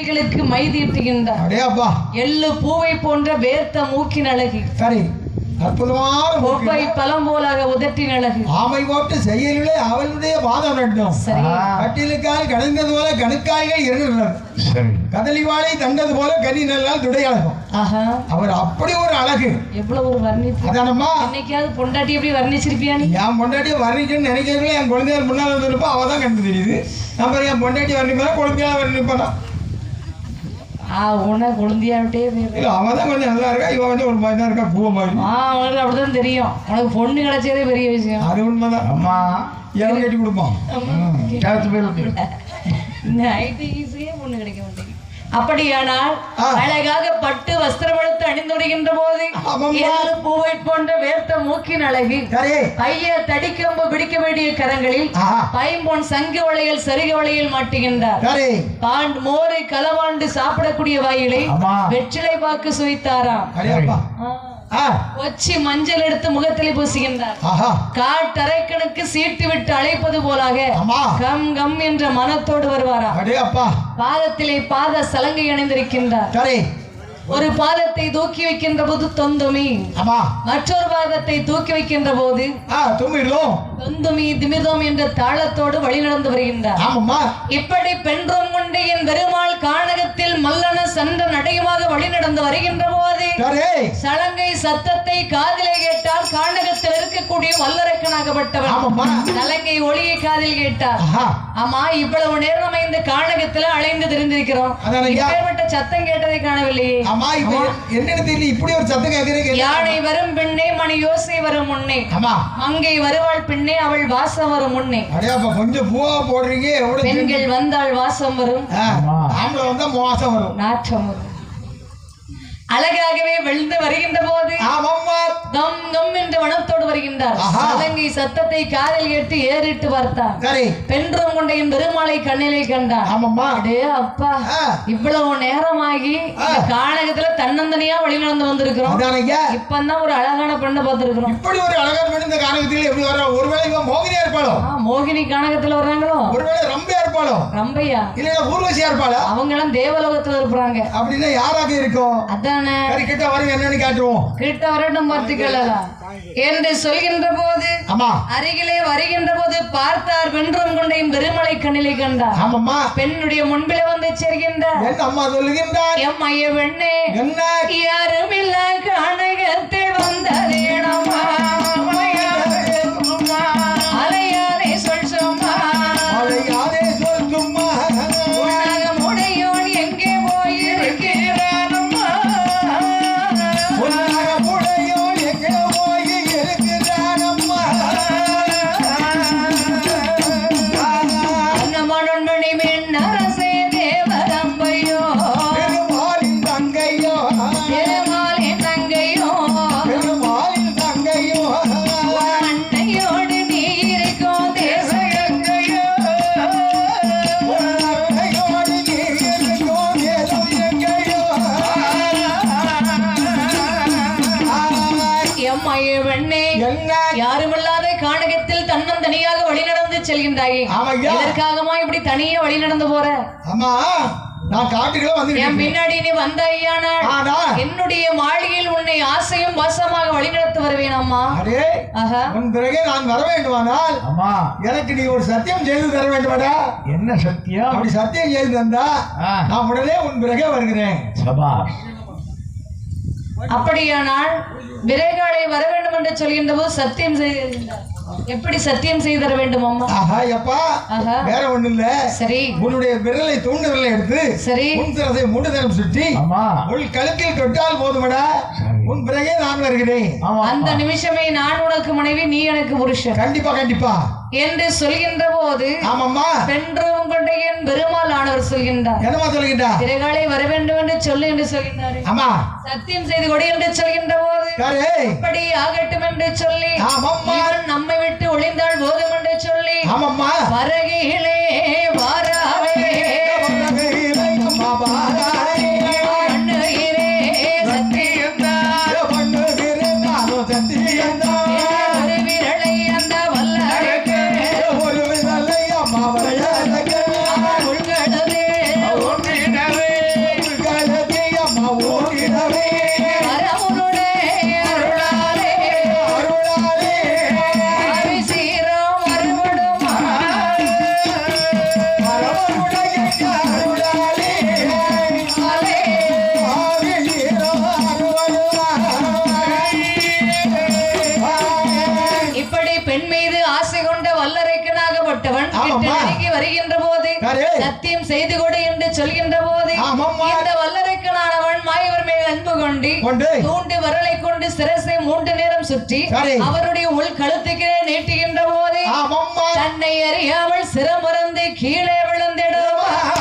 கைகளுக்கு மை தீட்டுகின்றார் எள்ளு பூவை போன்ற வேர்த்த மூக்கின் அழகு. சரி அற்புதமான மூக்கு. பழம் போலாக உதட்டின் அழகு. ஆமை போட்டு செயலிலே அவளுடைய பாதம் ரெண்டும் சரி. கட்டிலுக்கால் கணிந்தது போல கணுக்காய்கள் இருந்தது சரி. கதலி வாழை தந்தது போல கனி நல்லால் துடை அழகும் ஆஹா. அவர் அப்படி ஒரு அழகு. எவ்வளவு ஒரு வர்ணிப்பு. அதானம்மா? என்னைக்காவது பொண்டாட்டி எப்படி வர்ணிச்சிருப்பியா நீ? என் பொண்டாட்டி வர்ணிக்கணும்னு நினைக்கிறீங்களே என் குழந்தையார் முன்னால் வந்துருப்பா அவள் தான் கண்டு தெரியுது நம்ம என் பொண்டாட்டி வர்ணிப்பா குழந்தையா வர்ணிப்பானா? ஆ உன குழந்தையாவிட்டே இல்லை அவன் தான் கொஞ்சம் நல்லா இருக்கா? இவன் வந்து ஒரு மாதிரி தான் இருக்கா? பூவை மாதிரி. ஆ உனக்கு அப்படிதான் தெரியும். உனக்கு பொண்ணு கிடைச்சதே பெரிய விஷயம். அது உண்மைதான். அம்மா எவன் கட்டி கொடுப்போம். கேட்டு போயிருக்கு இந்த ஐடி ஈஸியே பொண்ணு கிடைக்க மாட்டேங்குது. அப்படியானால். அழகாக பட்டு வஸ்திரம் எடுத்து அணிந்து வருகின்ற போது பூவை போன்ற வேர்த்த மூக்கின் அழகு பைய தடிக்கம்பு பிடிக்க வேண்டிய கரங்களில் பைம்பொன் சங்கு வளையல் சரிக வளையல் மாட்டுகின்றார். பாண்ட் மோரை களவாண்டு சாப்பிடக்கூடிய வாயிலை வெற்றிலை பாக்கு சுவைத்தாராம். கொச்சி மஞ்சள் எடுத்து முகத்திலே பூசுகின்றார். ஆஹா. காட்டரைக்கணுக்கு சீட்டு விட்டு அழைப்பது போலாக. கம் கம் என்ற மனத்தோடு வருவாரா? பாதத்திலே பாத சலங்கை அணிந்திருக்கின்றார். ஒரு பாதத்தை தூக்கி வைக்கின்ற போது தொந்துமி. மற்றொரு பாதத்தை தூக்கி வைக்கின்ற போது தொந்துமி திமிதோம் என்ற தாளத்தோடு வழி நடந்து வருகின்றார். இப்படி பெண்றோம் கொண்டு என் பெருமாள் கானகத்தில் மல்லன சன்ற நடையுமாக வழி நடந்து வருகின்ற போது சலங்கை சத்தத்தை காதிலே கேட்டால் கானகத்தில் இருக்கக்கூடிய வல்லரக்கனாகப்பட்டவர். ஆமாம்மா. சலங்கை ஒளியை காதில் கேட்டார். ஆமா இவ்வளவு நேரம் நம்ம இந்த கானகத்துல அலைந்து தெரிந்திருக்கிறோம். இப்பேற்பட்ட சத்தம் கேட்டதை காணவில்லையே இப்படி ஒரு சத்தம் கேட்கறீங்க யானை வரும் பெண்ணே மணி யோசை வரும் முன்னே. மங்கை வருவாள் பெண்ணே அவள் வாசம் வரும் முன்னே. கொஞ்சம் பூவா போடுறீங்க. பெண்கள் வந்தால் வாசம் வரும் ஆ, ஆம்பளை வந்தா மோசம் வரும். நாற்றம் வரும். அழகாகவே வெளுந்து வருகின்ற போது கம் கம் என்று வனத்தோடு வருகின்றார். ஆஹா. சலங்கை சத்தத்தை காதில் கேட்டு ஏறிட்டு பார்த்தார். சரி. பெண்றம் கொண்ட என் பெருமாளை கண்ணிலே கண்டார். அடே அப்பா இவ்வளவு நேரமாகி கானகத்துல தன்னந்தனியா வழி நடந்து வந்திருக்கிறோம் இப்பதான் ஒரு அழகான பெண்ணை பார்த்திருக்கிறோம். இப்படி ஒரு அழகான பெண் இந்த காரணத்தில் எப்படி வர ஒருவேளை மோகினியா இருப்பாளோ மோகினி கானகத்துல வர்றாங்களோ? ஒருவேளை ரம்பியா இருப்பாளோ ரம்பையா? இல்லைன்னா ஊர்வசியா இருப்பாளா அவங்க எல்லாம் தேவலோகத்துல இருப்பாங்க. அப்படின்னா யாராக இருக்கும்? அதானே? சரி கிட்ட வரும் என்னன்னு கேட்டுருவோம். கிட்ட வரட்டும் பார்த்துக்கலாம் என்று சொல்கின்ற போது ஆமா அருகிலே வருகின்ற போது பார்த்தார் வென்றும் கொண்ட பெருமலை கண்ணிலை கண்டார். ஆமாம்மா. பெண்ணுடைய முன்பிலே வந்து சேர்கின்றார். என்ன அம்மா சொல்லுகின்றார். எம் ஐய வெண்ணே என்ன? யாரும் இல்ல கானகத்தில் வந்ததேனம்மா எம்மைய வெண்ணே என்ன யாருமில்லாத கானகத்தில் தன்னந்தனியாக வழி நடந்து செல்கின்றாயே. ஆமையா? எதற்காகமா இப்படி தனியே வழி நடந்து போற? ஆமா நான் காட்டுக்குள்ள என் வந்து பின்னாடி நீ வந்தாயானால் ஆனா? என்னுடைய மாளிகையில் உன்னை ஆசையும் வாசமாக வழிநடத்த வருவேன் அம்மா. உன் பிறகே நான் வர வேண்டுமானால் அம்மா. எனக்கு நீ ஒரு சத்தியம் செய்து தர வேண்டுமாடா. என்ன சத்தியம்? அப்படி சத்தியம் செய்து தந்தா நான் உடனே உன் பிறகே வருகிறேன். சபாஷ். அப்படியானால் விரைகாலை வர வேண்டும் என்று சொல்கின்ற போது சத்தியம் செய்திருந்தார் எப்படி சத்தியம் செய்து தர வேண்டும் அம்மா? ஆஹா எப்பா வேற ஒண்ணு இல்ல சரி. உன்னுடைய விரலை தூண்டு விரலை எடுத்து சரி. உன் மூன்று தரம் சுற்றி உள் கழுத்தில் தொட்டால் போதுமடா. உன் பிறகே நான் வருகிறேன். அந்த நிமிஷமே நான் உனக்கு மனைவி நீ எனக்கு புருஷன். கண்டிப்பா கண்டிப்பா. என்று சொல்கின்ற போது ஆமாம்மா. பெண்றவும் கொண்ட என் பெருமாள் ஆனவர் சொல்கின்றார். என்னமா சொல்லுகின்றா விரைகாலை வர வேண்டும் என்று சொல்லு என்று சொல்கின்றார். ஆமா. சத்தியம் செய்து கொடு என்று சொல்கின்ற போது யாரு? அப்படி ஆகட்டும் என்று சொல்லி நம்மை விட்டு ஒளிந்தால் போதும் என்று சொல்லி ஆமாம்மா. வருகையிலே வாராவே விட்டு வருகின்ற போது சத்தியம் செய்து கொடு என்று சொல்கின்ற போது இந்த வல்லரைக்கனானவன் மாயவர் மேல் அன்பு கொண்டு தூண்டு வரலை கொண்டு சிரசை மூன்று நேரம் சுற்றி அவருடைய உள் கழுத்துக்கே நீட்டுகின்ற போது தன்னை அறியாமல் சிரமறந்து கீழே விழுந்திடுவார்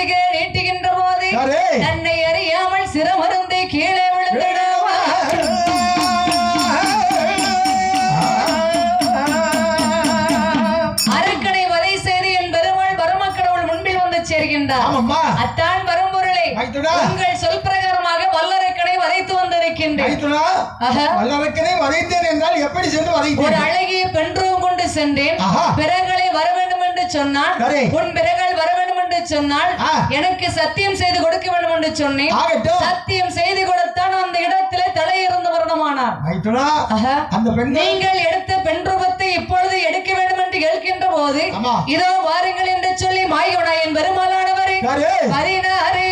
உள் கழுத்துக்கே நீட்டுகின்ற போது? தன்னை அறியாமல் சிரமருந்து கீழே விழுந்திடுவா அரக்கனை வதை செய்து என் பெருமாள் பரமக்கடவுள் முன்பில் வந்து சேர்கின்றார். அத்தான் பரம்பொருளை. உங்கள் சொல் பிரகாரமாக வல்லரக்கனை வதைத்து வந்திருக்கின்றேன். வல்லவர்க்கனே வதைத்தேன் என்றால் எப்படி சென்று ஒரு வதைத்தேன் அழகிய பெண்ரூபம் கொண்டு சென்றேன். ஆஹா. பிறகளை வர வேண்டும் சரி. உன் பிறகள் வர வேண்டும் என்று சொன்னால். எனக்கு சத்தியம் செய்து கொடுக்க வேண்டும் என்று சொன்னேன் சத்தியம் செய்து கொடுத்தான் அந்த இடத்திலே தலையிருந்து மரணமானார். அந்த நீங்கள் எடுத்த பெண் ரூபத்தை இப்பொழுது எடுக்க வேண்டும் என்று கேட்கின்ற போது. இதோ வாருங்கள் என்று சொல்லி மாயோடாயன் பெருமாளானவரே யாரு?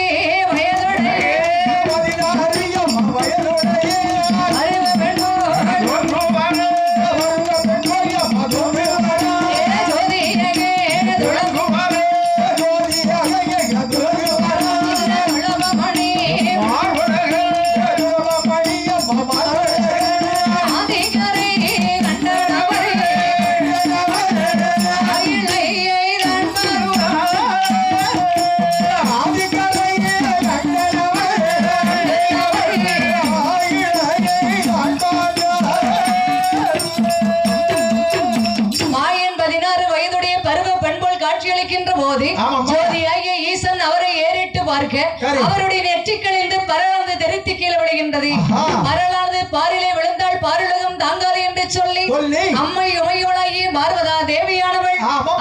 சரி. அவருடைய நெற்றிகளிலிருந்து பரலானது தெரித்து கீழே விழுகின்றது. பரலானது பாரிலே விழுந்தால் பாருலகம் தாங்காது என்று சொல்லி அம்மை உமையோளாகிய பார்வதா தேவியானவள் ஆமாம்மா.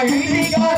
I need you.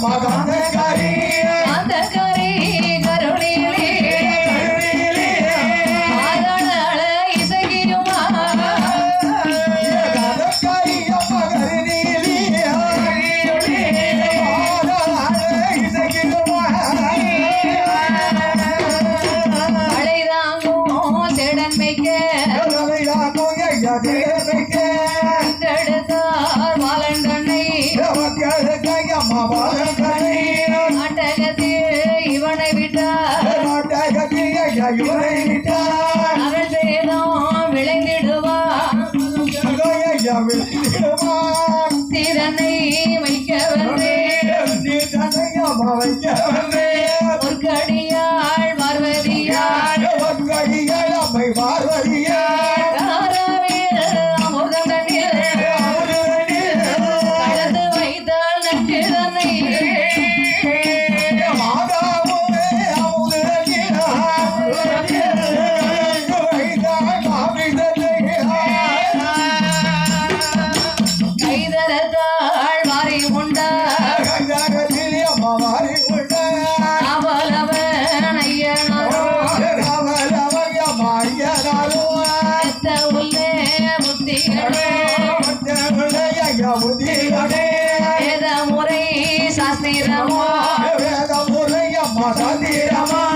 Ramadan. திறனை வைக்க வந்தே రామ సతీ రామ.